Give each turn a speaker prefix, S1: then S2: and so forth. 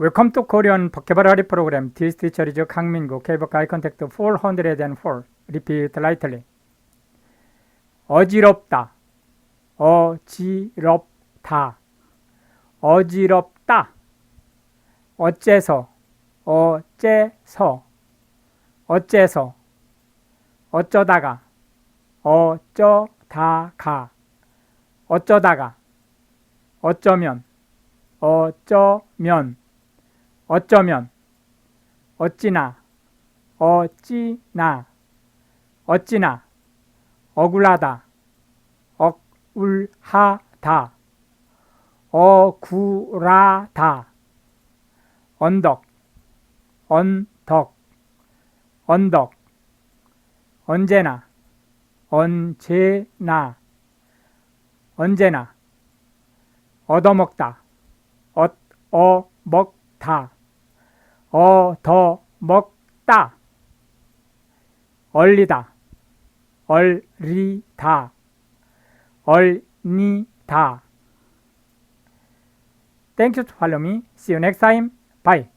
S1: To Korean vocabulary program. This teacher is Kang Min-gu. K-book eye contact 404. Repeat lightly. 어지럽다. 어지럽다. 어지럽다. 어째서. 어째서. 어째서. 어쩌다가. 어쩌다가. 어쩌다가. 어쩌면. 어쩌면. 어쩌면 어찌나 어찌나 어찌나 억울하다 억울하다 억울하다. 언덕 언덕 언덕. 언제나 언제나 언제나 얻어먹다 얻어먹다 얻어 먹다 얼리다 얼리다 얼니다 Thank you to follow me. See you next time. Bye.